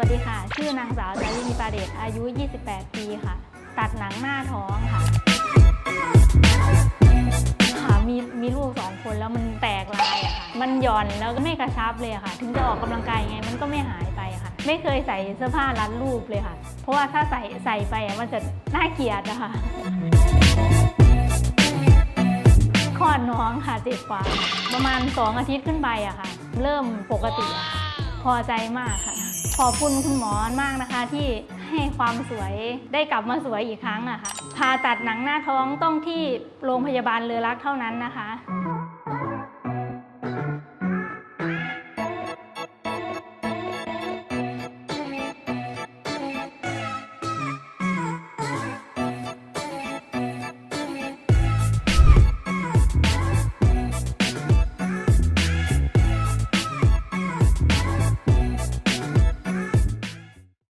วัสดีค่ะ ชื่อนางสาวจารินีปาเดชอายุ 28 ปีค่ะ ตัดหนังหน้าท้องค่ะ ค่ะ มีมีลูกสองคนแล้วมันแตกลายอะค่ะ มันหย่อนแล้วก็ไม่กระชับเลยอะค่ะ ถึงจะออกกำลังกายยังไงมันก็ไม่หายไปค่ะ ไม่เคยใส่เสื้อผ้ารัดรูปเลยค่ะ เพราะว่าถ้าใส่ใส่ไปอะมันจะน่าเกลียดอะค่ะคลอดน้องค่ะเจ็บกว่าประมาณ 2 อาทิตย์ขึ้นไปอะค่ะ เริ่มปกติอะค่ะ พอใจมากค่ะ ขอบคุณคุณหมอมากนะคะ ที่ให้ความสวยได้กลับมาสวยอีกครั้งอะค่ะผ่าตัดหนังหน้าท้องต้องที่โรงพยาบาลเรือรักเท่านั้นนะคะ